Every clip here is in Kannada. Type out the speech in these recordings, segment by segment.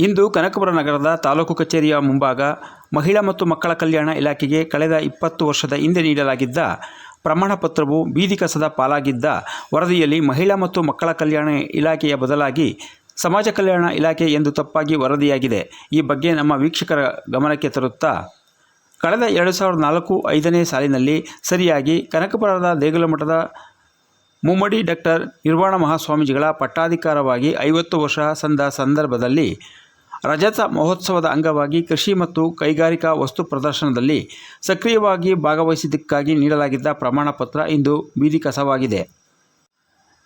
ಇಂದು ಕನಕಪುರ ನಗರದ ತಾಲೂಕು ಕಚೇರಿಯ ಮುಂಭಾಗ ಮಹಿಳಾ ಮತ್ತು ಮಕ್ಕಳ ಕಲ್ಯಾಣ ಇಲಾಖೆಗೆ ಕಳೆದ ಇಪ್ಪತ್ತು ವರ್ಷದ ಹಿಂದೆ ನೀಡಲಾಗಿದ್ದ ಪ್ರಮಾಣ ಪತ್ರವು ಬೀದಿ ಕಸದ ಪಾಲಾಗಿದ್ದ ವರದಿಯಲ್ಲಿ ಮಹಿಳಾ ಮತ್ತು ಮಕ್ಕಳ ಕಲ್ಯಾಣ ಇಲಾಖೆಯ ಬದಲಾಗಿ ಸಮಾಜ ಕಲ್ಯಾಣ ಇಲಾಖೆ ಎಂದು ತಪ್ಪಾಗಿ ವರದಿಯಾಗಿದೆ. ಈ ಬಗ್ಗೆ ನಮ್ಮ ವೀಕ್ಷಕರ ಗಮನಕ್ಕೆ ತರುತ್ತಾ, ಕಳೆದ ಎರಡು ಸಾವಿರದ ನಾಲ್ಕು ಐದನೇ ಸಾಲಿನಲ್ಲಿ ಸರಿಯಾಗಿ ಕನಕಪುರದ ದೇಗುಲ ಮಠದ ಮುಮ್ಮಡಿ ಡಾಕ್ಟರ್ ನಿರ್ವಾಣ ಮಹಾಸ್ವಾಮೀಜಿಗಳ ಪಟ್ಟಾಧಿಕಾರವಾಗಿ ಐವತ್ತು ವರ್ಷ ಸಂದ ಸಂದರ್ಭದಲ್ಲಿ ರಜತ ಮಹೋತ್ಸವದ ಅಂಗವಾಗಿ ಕೃಷಿ ಮತ್ತು ಕೈಗಾರಿಕಾ ವಸ್ತು ಪ್ರದರ್ಶನದಲ್ಲಿ ಸಕ್ರಿಯವಾಗಿ ಭಾಗವಹಿಸಿದ್ದಕ್ಕಾಗಿ ನೀಡಲಾಗಿದ್ದ ಪ್ರಮಾಣ ಪತ್ರ ಇಂದು ಬೀದಿ ಕಸವಾಗಿದೆ.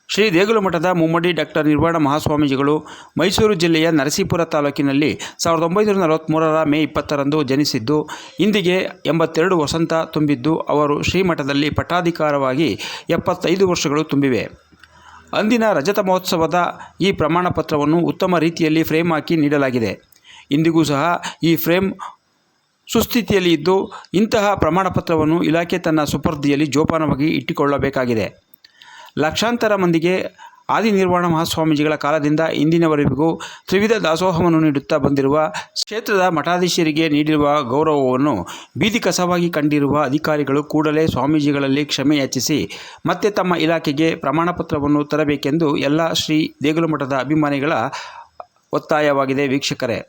ಶ್ರೀ ದೇಗುಲಮಠದ ಮುಮ್ಮಡಿ ಡಾಕ್ಟರ್ ನಿರ್ವಾಣ ಮಹಾಸ್ವಾಮೀಜಿಗಳು ಮೈಸೂರು ಜಿಲ್ಲೆಯ ನರಸೀಪುರ ತಾಲೂಕಿನಲ್ಲಿ ಸಾವಿರದ ಒಂಬೈನೂರ ನಲವತ್ತ್ಮೂರರ ಮೇ ಇಪ್ಪತ್ತರಂದು ಜನಿಸಿದ್ದು, ಇಂದಿಗೆ ಎಂಬತ್ತೆರಡು ವಸಂತ ತುಂಬಿದ್ದು, ಅವರು ಶ್ರೀಮಠದಲ್ಲಿ ಪಟ್ಟಾಧಿಕಾರವಾಗಿ ಎಪ್ಪತ್ತೈದು ವರ್ಷಗಳು ತುಂಬಿವೆ. ಅಂದಿನ ರಜತ ಮಹೋತ್ಸವದ ಈ ಪ್ರಮಾಣ ಪತ್ರವನ್ನು ಉತ್ತಮ ರೀತಿಯಲ್ಲಿ ಫ್ರೇಮ್ ಹಾಕಿ ನೀಡಲಾಗಿದೆ. ಇಂದಿಗೂ ಸಹ ಈ ಫ್ರೇಮ್ ಸುಸ್ಥಿತಿಯಲ್ಲಿ ಇದ್ದು, ಇಂತಹ ಪ್ರಮಾಣ ಪತ್ರವನ್ನು ಇಲಾಖೆ ತನ್ನ ಸುಪರ್ದಿಯಲ್ಲಿ ಜೋಪಾನವಾಗಿ ಇಟ್ಟುಕೊಳ್ಳಬೇಕಾಗಿದೆ. ಲಕ್ಷಾಂತರ ಮಂದಿಗೆ ಆದಿ ನಿರ್ವಾಣ ಮಹಾಸ್ವಾಮೀಜಿಗಳ ಕಾಲದಿಂದ ಇಂದಿನವರೆಗೂ ತ್ರಿವಿಧ ದಾಸೋಹವನ್ನು ನೀಡುತ್ತಾ ಬಂದಿರುವ ಕ್ಷೇತ್ರದ ಮಠಾಧೀಶರಿಗೆ ನೀಡಿರುವ ಗೌರವವನ್ನು ಬೀದಿ ಕಸವಾಗಿ ಕಂಡಿರುವ ಅಧಿಕಾರಿಗಳು ಕೂಡಲೇ ಸ್ವಾಮೀಜಿಗಳಲ್ಲಿ ಕ್ಷಮೆ ಯಾಚಿಸಿ ಮತ್ತೆ ತಮ್ಮ ಇಲಾಖೆಗೆ ಪ್ರಮಾಣಪತ್ರವನ್ನು ತರಬೇಕೆಂದು ಎಲ್ಲ ಶ್ರೀ ದೇಗುಲಮಠದ ಅಭಿಮಾನಿಗಳ ಒತ್ತಾಯವಾಗಿದೆ ವೀಕ್ಷಕರೇ.